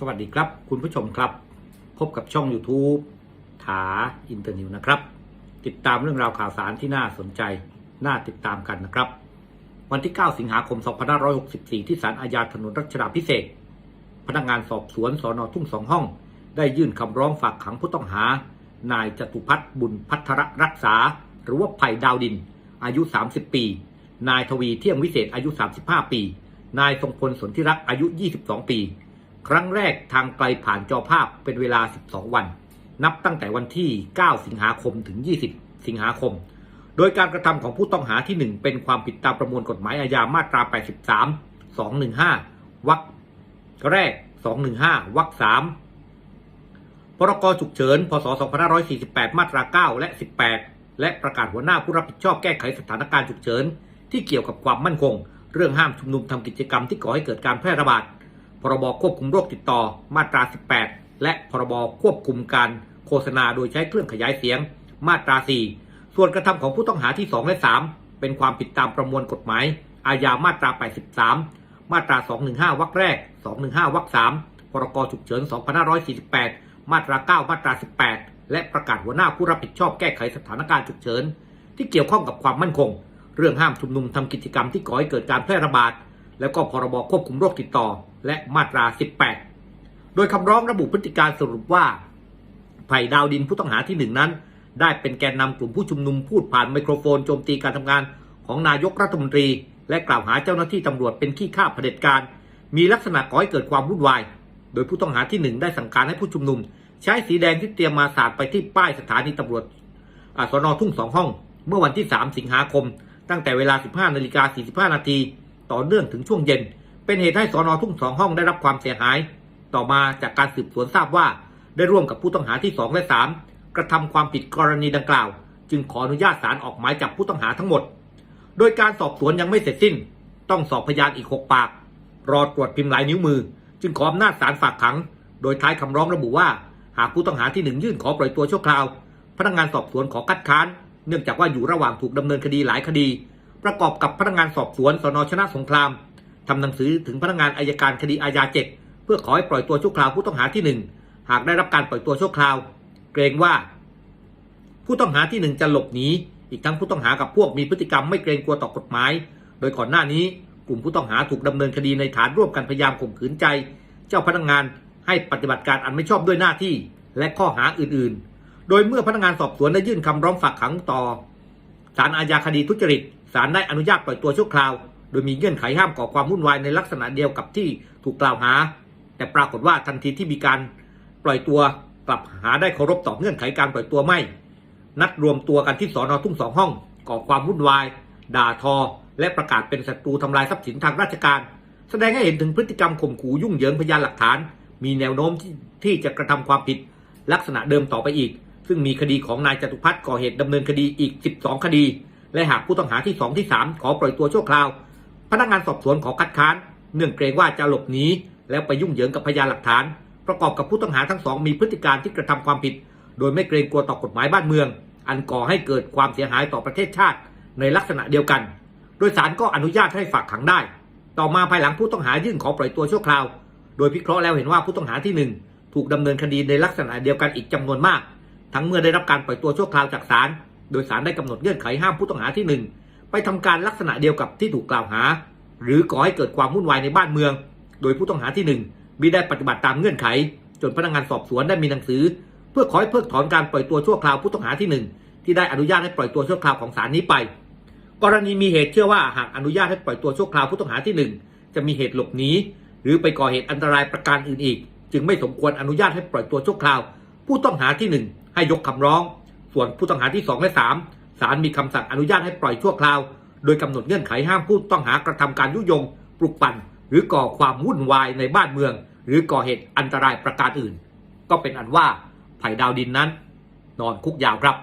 สวัสดีครับคุณผู้ชมครับ พบกับช่อง YouTube ถาอินเตอร์นิวนะครับ ติดตามเรื่องราวข่าวสารที่น่าสนใจ น่าติดตามกันนะครับ วันที่ 9 สิงหาคม 2564 ที่ศาลอาญาถนนรัชดาพิเศษ พนักงานสอบสวนสอนอทุ่งสองห้อง ได้ยื่นคำร้องฝากขังผู้ต้องหา นายจตุพัฒน์บุญพัทรรักษา หรือว่าไผ่ดาวดิน อายุ 30 ปี นายทวีเที่ยงวิเศษอายุ 35 ปี นายทรงพลสนธิรักษ์อายุ 22 ปี ครั้งแรกทางไกลผ่านจอภาพเป็นเวลา 12 วัน นับตั้งแต่วันที่ 9 สิงหาคมถึง 20 สิงหาคม โดยการกระทำของผู้ต้องหาที่ 1 เป็นความผิดตามประมวลกฎหมายอาญามาตรา 83 215 วรรคแรก 215 วรรค3พรกฉุกเฉิน พศ 2548 มาตรา 9 และ 18 และประกาศหัวหน้าผู้รับผิดชอบแก้ไขสถานการณ์ฉุกเฉินที่เกี่ยวกับความมั่นคง เรื่องห้ามชุมนุมทำกิจกรรมที่ก่อให้เกิดการแพร่ระบาด พรบควบคุมโรคติดต่อมาตรา 18 และพรบควบคุมการโฆษณาโดยใช้เครื่องขยายเสียงมาตรา 4 ส่วนกระทำของผู้ต้องหาที่ 2 และ 3 เป็นความผิดตามประมวลกฎหมาย อาญามาตรา 83 มาตรา 215 วรรคแรก 215 วรรค3พรกฉุกเฉิน 2548 มาตรา 9 มาตรา 18 และประกาศหัวหน้าผู้รับผิดชอบแก้ไขสถานการณ์ฉุกเฉิน ที่เกี่ยวข้องกับความมั่นคง เรื่องห้ามชุมนุมทำกิจกรรมที่ก่อให้เกิดการแพร่ระบาด แล้วก็พรบควบคุมโรคติดต่อ และมาตรา 18 โดยคำร้องระบุพฤติการสรุปว่าไผ่ดาวดินผู้ต้องหาที่หนึ่งนั้น ได้เป็นแกนนำกลุ่มผู้ชุมนุมพูดผ่านไมโครโฟนโจมตีการทำงานของนายกรัฐมนตรี และกล่าวหาเจ้าหน้าที่ตำรวจเป็นขี้ข้าเผด็จการ มีลักษณะก่อให้เกิดความวุ่นวาย โดยผู้ต้องหาที่หนึ่งได้สั่งการให้ผู้ชุมนุม ใช้สีแดงที่เตรียมมาสาดไปที่ป้ายสถานีตำรวจอสนทุ่งสองห้อง เมื่อวันที่ 3 สิงหาคม ตั้งแต่เวลา 15นาฬิกา45นาที ต่อเนื่องถึงช่วงเย็น เป็นเหตุให้สอนอทุ่งสองห้องได้รับความเสียหาย ต่อมาจากการสืบสวนทราบว่า ได้ร่วมกับผู้ต้องหาที่ 2 และ 3 กระทำความผิดกรณีดังกล่าว จึงขออนุญาตศาลออกหมายจับผู้ต้องหาทั้งหมด โดยการสอบสวนยังไม่เสร็จสิ้น ต้องสอบพยานอีก 6 ปาก รอตรวจพิมพ์ลายนิ้วมือ จึงขออำนาจศาลฝากขัง โดยท้ายคำร้องระบุว่า หากผู้ต้องหาที่หนึ่งยื่นขอปล่อยตัวชั่วคราว พนักงานสอบสวนขอคัดค้าน เนื่องจากว่าอยู่ระหว่างถูกดำเนินคดีหลายคดี ประกอบกับพนักงานสอบสวนสนชนะสงครามทำหนังสือถึงพนักงานอายการคดีอาญาเจ็ดเพื่อขอให้ปล่อยตัวชั่วคราวผู้ต้องหาที่หนึ่งหากได้รับการปล่อยตัวชั่วคราว เกรงว่า ผู้ต้องหาที่หนึ่งจะหลบหนีอีกทั้งผู้ต้องหากับพวกมีพฤติกรรมไม่เกรงกลัวต่อกฎหมาย โดยก่อนหน้านี้กลุ่มผู้ต้องหาถูกดำเนินคดีในฐานร่วมกันพยายามข่มขืนใจ เจ้าพนักงานให้ปฏิบัติการอันไม่ชอบด้วยหน้าที่ และข้อหาอื่น ๆ โดยเมื่อพนักงานสอบสวนได้ยื่นคำร้องฝากขังต่อศาลอาญาคดีทุจริต ศาลได้อนุญาตปล่อยตัวชั่วคราว โดยมีเงื่อนไขห้ามก่อความวุ่นวายในลักษณะเดียวกับที่ถูกกล่าวหา แต่ปรากฏว่าทันทีที่มีการปล่อยตัวกลับหาได้เคารพต่อเงื่อนไขการปล่อยตัวไม่ นัดรวมตัวกันที่สอนอทุ่งสองห้อง ก่อความวุ่นวาย ด่าทอ และประกาศเป็นศัตรูทำลายทรัพย์สินทางราชการ แสดงให้เห็นถึงพฤติกรรมข่มขู่ยุ่งเหยิงพยานหลักฐาน มีแนวโน้มที่ที่จะกระทำความผิด ลักษณะเดิมต่อไปอีก ซึ่งมีคดีของนายจตุพัฒน์ก่อเหตุดำเนินคดีอีก 12 คดี และหากผู้ต้องหาที่ 2 ที่ 3 ขอปล่อยตัวชั่วคราว พนักงานสอบสวนขอคัดค้านเนื่องเกรงว่าจะหลบหนีแล้วไปยุ่งเหยิงกับพยานหลักฐาน ประกอบกับผู้ต้องหาทั้งสองมีพฤติการที่กระทำความผิด โดยไม่เกรงกลัวต่อกฎหมายบ้านเมือง อันก่อให้เกิดความเสียหายต่อประเทศชาติในลักษณะเดียวกัน โดยศาลก็อนุญาตให้ฝากขังได้ ต่อมาภายหลังผู้ต้องหายื่นขอปล่อยตัวชั่วคราว โดยพิเคราะห์แล้วเห็นว่าผู้ต้องหาที่หนึ่งถูกดำเนินคดีในลักษณะเดียวกันอีกจำนวนมาก ทั้งเมื่อได้รับการปล่อยตัวชั่วคราวจากศาล โดยศาลได้กำหนดเงื่อนไขห้ามผู้ต้องหาที่หนึ่งไปทำการลักษณะเดียวกับที่ถูกกล่าวหา หรือก่อให้เกิดความวุ่นวายในบ้านเมือง โดยผู้ต้องหาที่หนึ่งมิได้ปฏิบัติตามเงื่อนไข จนพนักงานสอบสวนได้มีหนังสือ เพื่อขอให้เพิกถอนการปล่อยตัวชั่วคราวผู้ต้องหาที่หนึ่งที่ได้อนุญาตให้ปล่อยตัวชั่วคราวของศาลนี้ไป กรณีมีเหตุเชื่อว่าหากอนุญาตให้ปล่อยตัวชั่วคราวผู้ต้องหาที่หนึ่งจะมีเหตุหลบหนีหรือไปก่อเหตุอันตรายประการอื่นอีก จึงไม่สมควรอนุญาตให้ปล่อยตัวชั่วคราว ผู้ต้องหาที่หนึ่งให้ยกคำร้อง ส่วนผู้ต้องหาที่สองและสามศาลมีคำสั่งอนุญาตให้ปล่อยชั่วคราว โดยกำหนดเงื่อนไขห้ามผู้ต้องหากระทำการยุยง ปลุกปั่น หรือก่อความวุ่นวายในบ้านเมือง หรือก่อเหตุอันตรายประการอื่น ก็เป็นอันว่าไผ่ดาวดินนั้น นอนคุกยาวครับ